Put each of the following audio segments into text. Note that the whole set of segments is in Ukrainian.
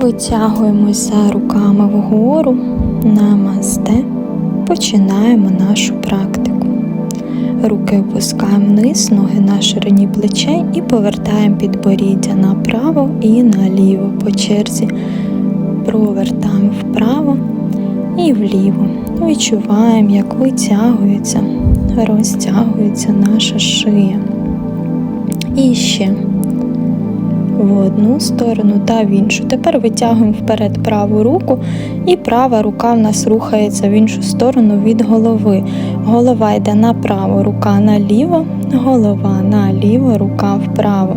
Витягуємось за руками вгору, намасте. Починаємо нашу практику. Руки опускаємо вниз, ноги на ширині плечей і повертаємо підборіддя направо і наліво по черзі. Провертаємо вправо і вліво. Відчуваємо, як витягується, розтягується наша шия. І ще в одну сторону та в іншу. Тепер витягуємо вперед праву руку, і права рука в нас рухається в іншу сторону від голови. Голова йде направо, рука наліво, голова наліво, рука вправо.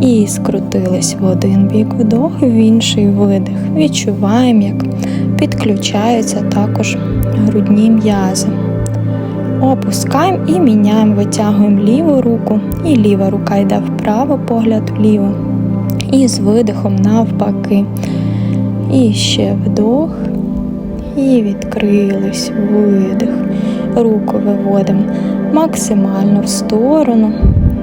І скрутились в один бік вдох, в інший видих. Відчуваємо, як підключаються також грудні м'язи. Опускаємо і міняємо, витягуємо ліву руку, і ліва рука йде вправо, погляд вліво. І з видихом навпаки. І ще вдох. І відкрились, видих. Руку виводимо максимально в сторону.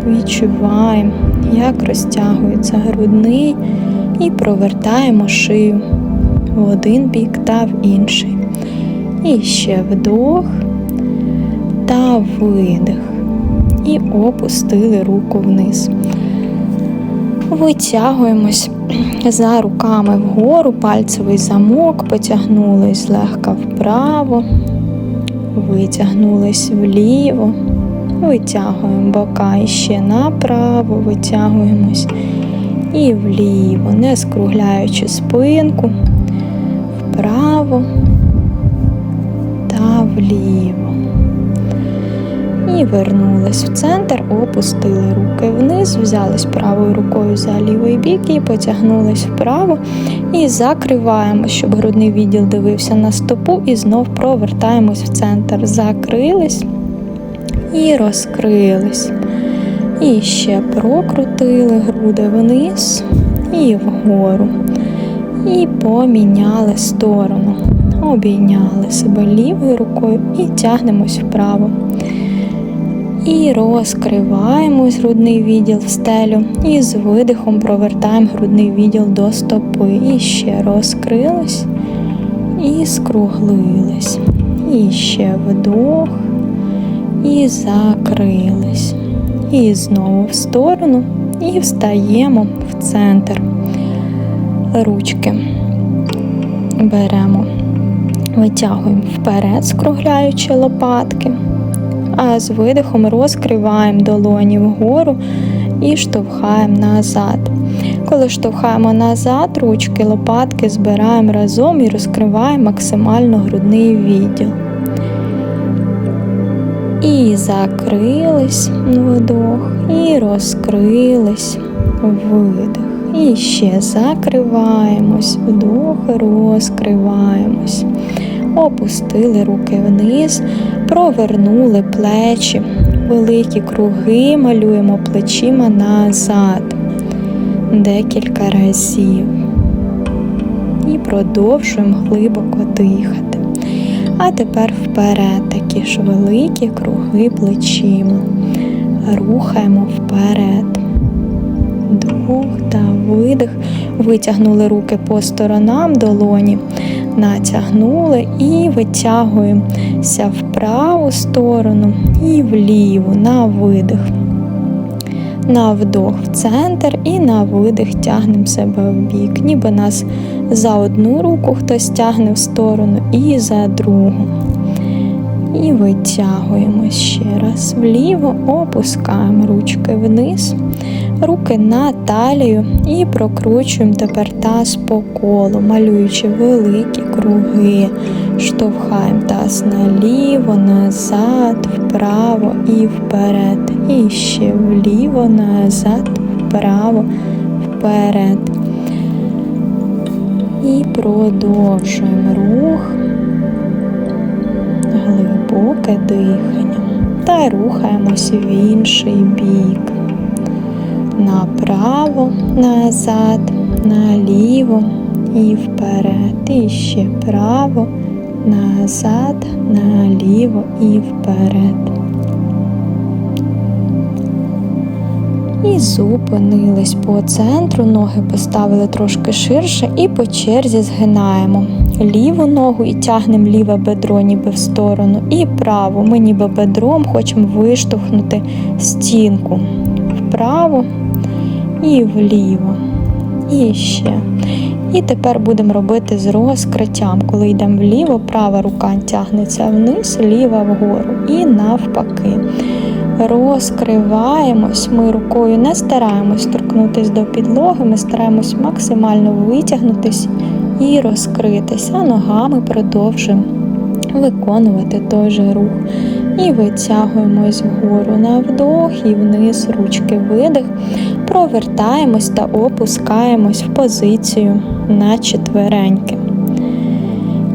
Відчуваємо, як розтягується грудний, і провертаємо шию в один бік та в інший. І ще вдох та видих. І опустили руку вниз. Витягуємось за руками вгору, пальцевий замок, потягнулись злегка вправо, витягнулись вліво, витягуємо бока і ще направо, витягуємось і вліво, не скругляючи спинку, вправо та вліво. І вернулись в центр, опустили руки вниз, взялись правою рукою за лівий бік і потягнулись вправо. І закриваємо, щоб грудний відділ дивився на стопу, і знов провертаємось в центр. Закрились і розкрились. І ще прокрутили груди вниз і вгору. І поміняли сторону. Обійняли себе лівою рукою і тягнемось вправо. І розкриваємось грудний відділ в стелю. І з видихом провертаємо грудний відділ до стопи. І ще розкрились і скруглились. І ще вдох. І закрились. І знову в сторону. І встаємо в центр. Ручки беремо, витягуємо вперед, скругляючи лопатки а з видихом розкриваємо долоні вгору і штовхаємо назад. Коли штовхаємо назад, ручки, лопатки збираємо разом і розкриваємо максимально грудний відділ. І закрились вдох, і розкрились видих. І ще закриваємось, вдох, розкриваємось опустили руки вниз, провернули плечі, великі круги малюємо плечима назад декілька разів. І продовжуємо глибоко дихати. А тепер вперед такі ж великі круги плечима. Рухаємо вперед. Вдох та видих. Витягнули руки по сторонам долоні натягнули і витягуємося праву сторону і вліву на видих. На вдох в центр і на видих тягнемо себе в бік, ніби нас за одну руку хтось тягне в сторону і за другу. І витягуємо ще раз вліво, опускаємо ручки вниз, руки на талію і прокручуємо тепер таз по колу, малюючи великі круги, штовхаємо таз наліво, назад, вправо і вперед. І ще вліво, назад, вправо, вперед. І продовжуємо рух глибоке дихання та рухаємось в інший бік. Направо, назад, наліво і вперед. І ще право, назад, наліво і вперед. І зупинились по центру, ноги поставили трошки ширше і по черзі згинаємо ліву ногу і тягнемо ліве бедро ніби в сторону, і праву. Ми ніби бедром хочемо виштовхнути стінку вправо і вліво. І ще. І тепер будемо робити з розкриттям. Коли йдемо вліво, права рука тягнеться вниз, ліва вгору. І навпаки. Розкриваємось, ми рукою не стараємось торкнутися до підлоги, ми стараємось максимально витягнутись і розкритися. Ногами продовжуємо виконувати той же рух. І витягуємось вгору на вдох і вниз, ручки видих. Провертаємось та опускаємось в позицію на четвереньки.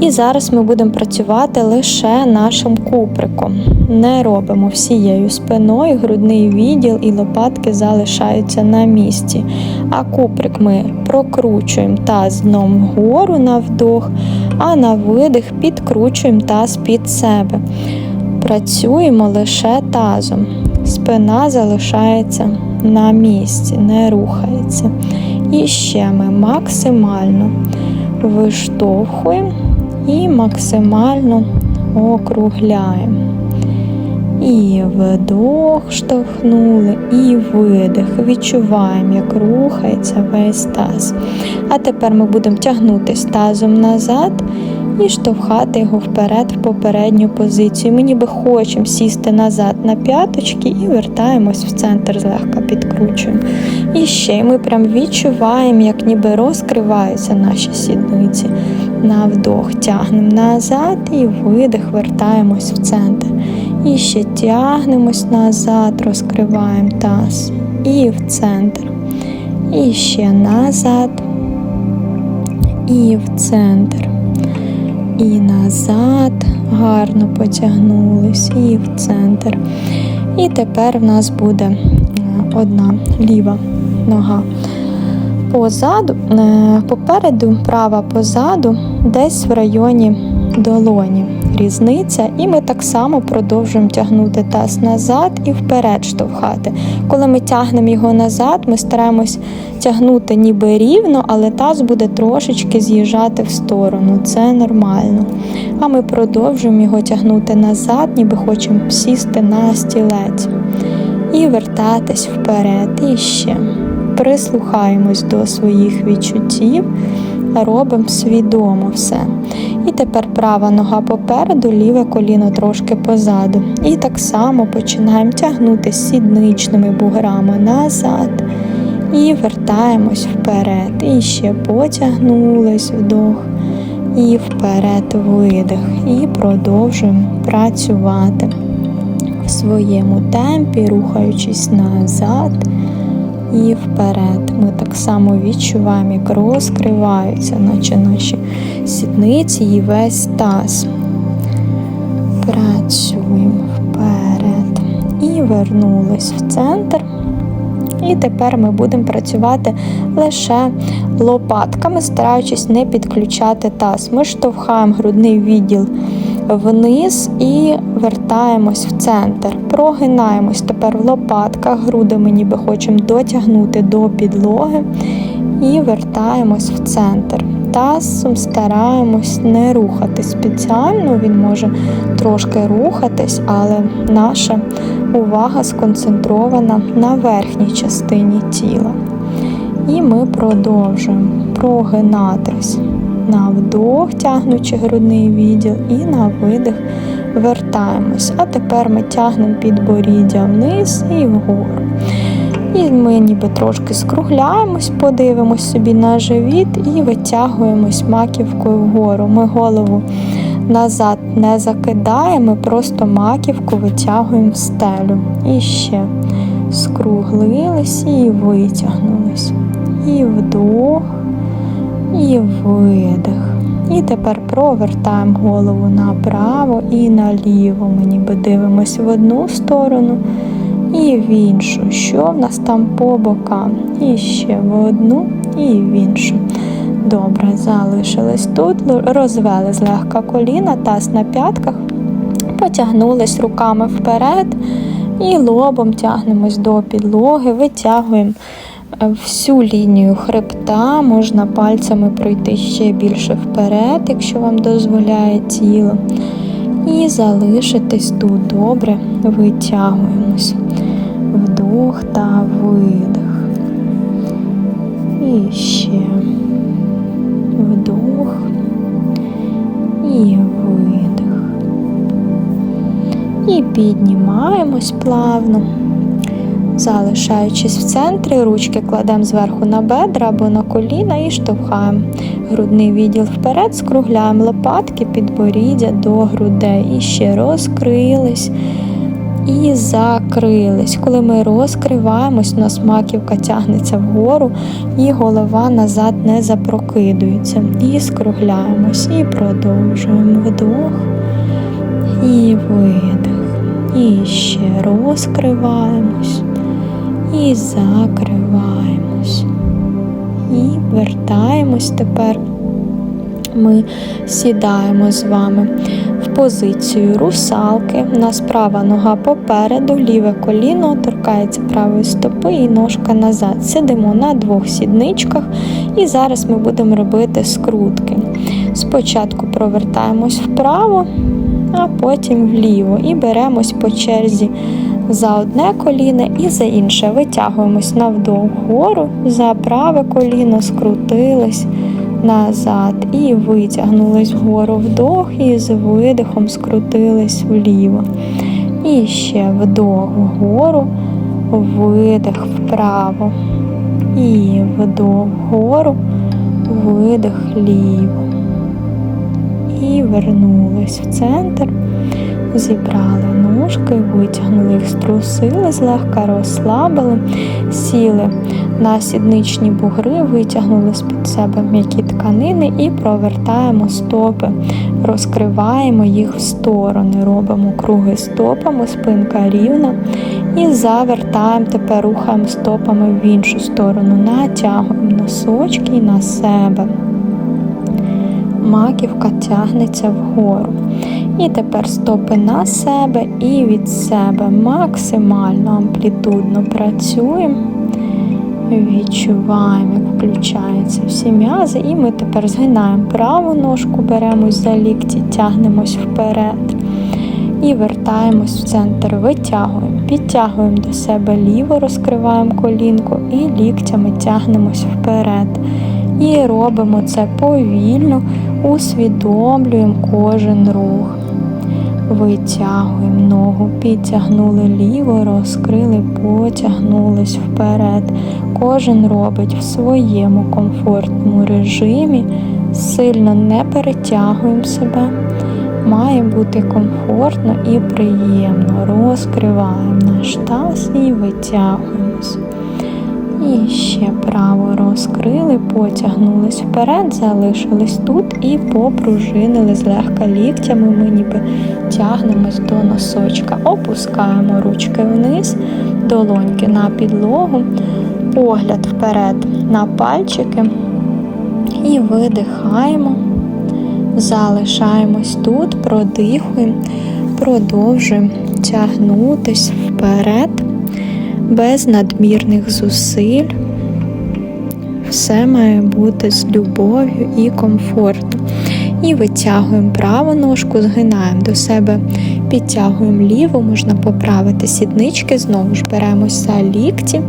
І зараз ми будемо працювати лише нашим куприком. Не робимо всією спиною, грудний відділ і лопатки залишаються на місці. А куприк ми прокручуємо таз дном вгору на вдох, а на видих підкручуємо таз під себе. Працюємо лише тазом. Спина залишається на місці, не рухається. І ще ми максимально виштовхуємо і максимально округляємо. І вдох штовхнули, і видих. Відчуваємо, як рухається весь таз. А тепер ми будемо тягнутися тазом назад і штовхати його вперед в попередню позицію. Ми ніби хочемо сісти назад на п'яточки і вертаємось в центр, злегка підкручуємо. І ще ми прям відчуваємо, як ніби розкриваються наші сідниці. На вдох тягнемо назад і видих, вертаємось в центр. І ще тягнемось назад, розкриваємо таз. І в центр. І ще назад. І в центр. І назад. Гарно потягнулись. І в центр. І тепер в нас буде е, одна ліва нога позаду, е, попереду, права позаду, десь в районі долоні. Різниця, і ми так само продовжуємо тягнути таз назад і вперед штовхати. Коли ми тягнемо його назад, ми стараємось тягнути ніби рівно, але таз буде трошечки з'їжджати в сторону. Це нормально. А ми продовжуємо його тягнути назад, ніби хочемо сісти на стілець. І вертатись вперед. І ще прислухаємось до своїх відчуттів, робимо свідомо все. І тепер права нога попереду, ліве коліно трошки позаду. І так само починаємо тягнути сідничними буграми назад. І вертаємось вперед. І ще потягнулись вдох. І вперед видих. І продовжуємо працювати в своєму темпі, рухаючись назад і вперед. Ми так само відчуваємо, як розкриваються, наче наші сідниці і весь таз. Працюємо вперед. І вернулись в центр. І тепер ми будемо працювати лише лопатками, стараючись не підключати таз. Ми штовхаємо грудний відділ вниз і вертаємось в центр. Прогинаємось тепер в лопатках, грудами ніби хочемо дотягнути до підлоги і вертаємось в центр. Тазом стараємось не рухати спеціально, він може трошки рухатись, але наша увага сконцентрована на верхній частині тіла. І ми продовжуємо прогинатись на вдох, тягнучи грудний відділ, і на видих вертаємось. А тепер ми тягнемо підборіддя вниз і вгору. І ми ніби трошки скругляємось, подивимось собі на живіт і витягуємось маківкою вгору. Ми голову назад не закидаємо, просто маківку витягуємо в стелю. І ще скруглились і витягнулись. І вдох і видих. І тепер провертаємо голову направо і наліво. Ми ніби дивимося в одну сторону і в іншу. Що в нас там по бокам? І ще в одну і в іншу. Добре, залишились тут, розвели злегка коліна, таз на п'ятках, потягнулись руками вперед, І лобом тягнемось до підлоги, витягуємо всю лінію хребта, можна пальцями пройти ще більше вперед, якщо вам дозволяє тіло. І залишитись тут добре, витягуємось. Вдох та видих. І ще вдох і видих. І піднімаємось плавно. Залишаючись в центрі, ручки кладемо зверху на бедра або на коліна і штовхаємо. Грудний відділ вперед, скругляємо лопатки, підборіддя до грудей. І ще розкрились і закрились. Коли ми розкриваємось, у нас маківка тягнеться вгору, і голова назад не запрокидується. І скругляємось, і продовжуємо вдох і видих. І ще розкриваємось і закриваємось. І вертаємось тепер. Ми сідаємо з вами в позицію русалки. У нас права нога попереду, ліве коліно торкається правої стопи і ножка назад. Сидимо на двох сідничках, і зараз ми будемо робити скрутки. Спочатку провертаємось вправо, а потім вліво. І беремось по черзі за одне коліно і за інше. Витягуємось навдовг вгору, за праве коліно, скрутились назад і витягнулись вгору вдох, і з видихом скрутились вліво. І ще вдох вгору, видих вправо. І вдох вгору, видих ліво. І вернулись в центр. Зібрали ножки, витягнули їх, струсили, злегка розслабили, сіли на сідничні бугри, витягнули з-під себе м'які тканини і провертаємо стопи, розкриваємо їх в сторони, робимо круги стопами, спинка рівна. І завертаємо, тепер рухаємо стопами в іншу сторону, натягуємо носочки на себе. Маківка тягнеться вгору. І тепер стопи на себе і від себе. Максимально амплітудно працюємо. Відчуваємо, як включаються всі м'язи. І ми тепер згинаємо праву ножку, беремось за лікті, тягнемось вперед. І вертаємось в центр, витягуємо, підтягуємо до себе ліво, розкриваємо колінку і ліктями тягнемось вперед. І робимо це повільно, усвідомлюємо кожен рух. Витягуємо ногу, підтягнули ліво, розкрили, потягнулись вперед. Кожен робить в своєму комфортному режимі, сильно не перетягуємо себе. Має бути комфортно і приємно. Розкриваємо наш таз і витягуємось. І ще право розкрили, потягнулись вперед, залишились тут і попружинили злегка ліктями. Ми ніби тягнемось до носочка. Опускаємо ручки вниз, долоньки на підлогу, погляд вперед на пальчики і видихаємо. Залишаємось тут, продихуємо, продовжуємо тягнутись вперед без надмірних зусиль. Все має бути з любов'ю і комфортом. І витягуємо праву ножку, згинаємо до себе, підтягуємо ліву, можна поправити сіднички, знову ж беремося лікті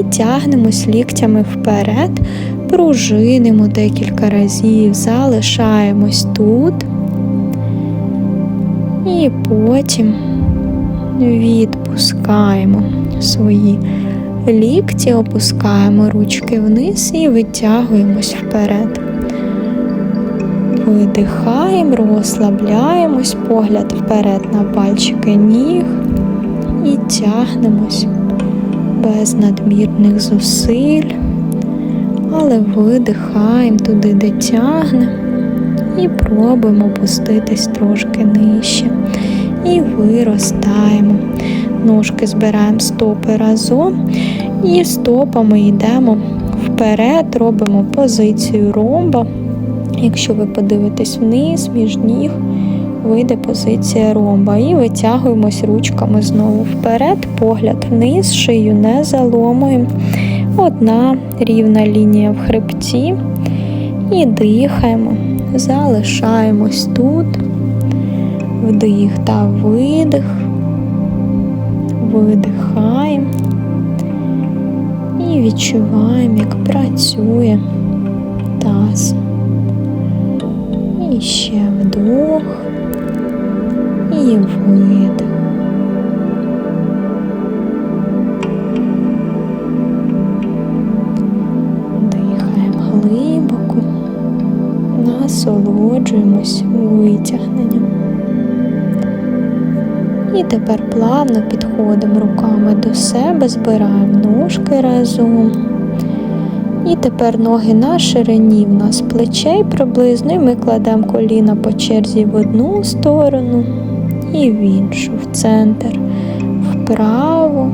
і тягнемось ліктями вперед, пружинимо декілька разів, залишаємось тут. І потім відпускаємо свої лікті, опускаємо ручки вниз і витягуємось вперед. Видихаємо, розслабляємось, погляд вперед на пальчики ніг і тягнемось без надмірних зусиль, але видихаємо туди, де тягне, і пробуємо опуститись трошки нижче. І виростаємо. Ножки збираємо стопи разом і стопами йдемо вперед, робимо позицію ромба. Якщо ви подивитесь вниз, між ніг, вийде позиція ромба. І витягуємось ручками знову вперед, погляд вниз, шию не заломуємо. Одна рівна лінія в хребті. І дихаємо, залишаємось тут, вдих та видих, видихаємо і відчуваємо, як працює таз. І ще вдох і видих. Дихаємо глибоко, насолоджуємось витягненням. І тепер плавно підходимо руками до себе, збираємо ножки разом. І тепер ноги на ширині в нас плечей приблизно, і ми кладемо коліна по черзі в одну сторону і в іншу, в центр, вправо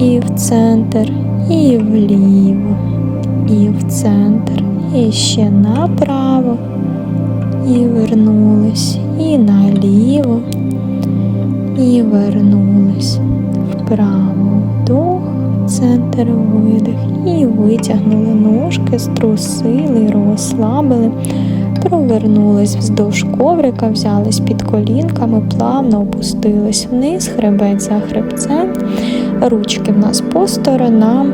і в центр, і вліво, і в центр, і ще направо, і вернулись, і наліво, і вернулись вправо, вдох центр видих. І витягнули ножки, струсили, розслабили, провернулись вздовж коврика, взялись під колінками, плавно опустились вниз, хребець за хребцем. Ручки в нас по сторонам,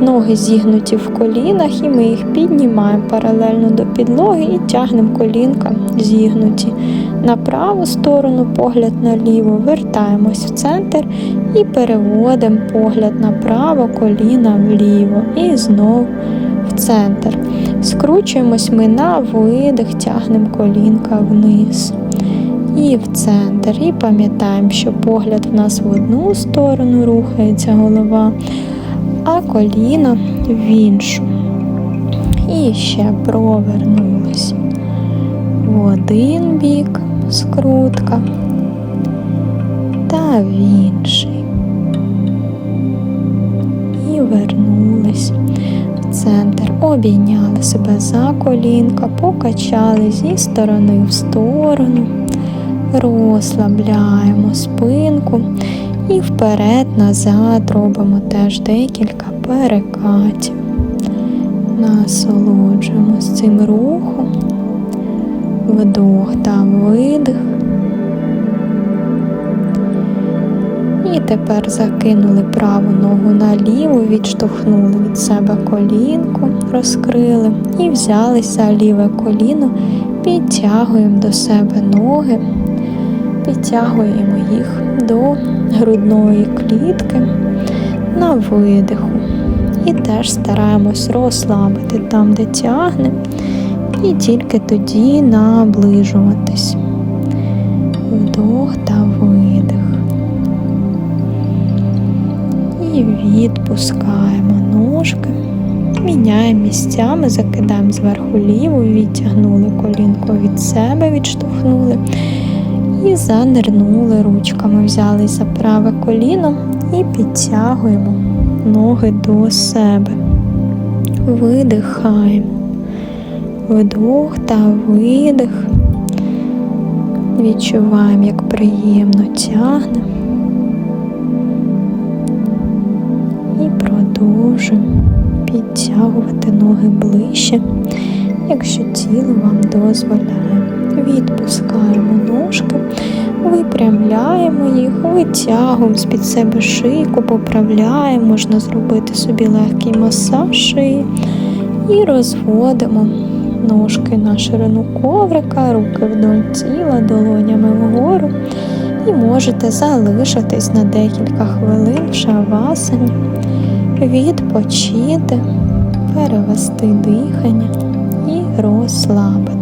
ноги зігнуті в колінах, і ми їх піднімаємо паралельно до підлоги і тягнемо колінка зігнуті. На праву сторону, погляд наліво, вертаємось в центр і переводимо погляд направо, коліна вліво. І знову в центр. Скручуємось ми на видих, тягнемо колінка вниз і в центр. І пам'ятаємо, що погляд в нас в одну сторону рухається голова, а коліно в іншу. І ще провернулись в один бік скрутка та в інший. І вернулись в центр, обійняли себе за колінка, покачали зі сторони в сторону розслабляємо спинку і вперед-назад робимо теж декілька перекатів. Насолоджуємось цим рухом, вдох та видих. І тепер закинули праву ногу на ліву, відштовхнули від себе колінку, розкрили і взялись за ліве коліно, підтягуємо до себе ноги підтягуємо їх до грудної клітки на видиху. І теж стараємось розслабити там, де тягне, і тільки тоді наближуватись. Вдох та видих. І відпускаємо ножки, міняємо місцями, закидаємо зверху ліву, відтягнули колінко від себе, відштовхнули. І занирнули ручками, взяли за праве коліно і підтягуємо ноги до себе. Видихаємо, вдох та видих. Відчуваємо, як приємно тягне. І продовжуємо підтягувати ноги ближче, якщо тіло вам дозволяє. Відпускаємо ножки, випрямляємо їх, витягуємо з-під себе шийку, поправляємо, можна зробити собі легкий масаж шиї і розводимо ножки на ширину коврика, руки вдоль тіла, долонями вгору. І можете залишитись на декілька хвилин в шавасані, відпочити, перевести дихання і розслабитись.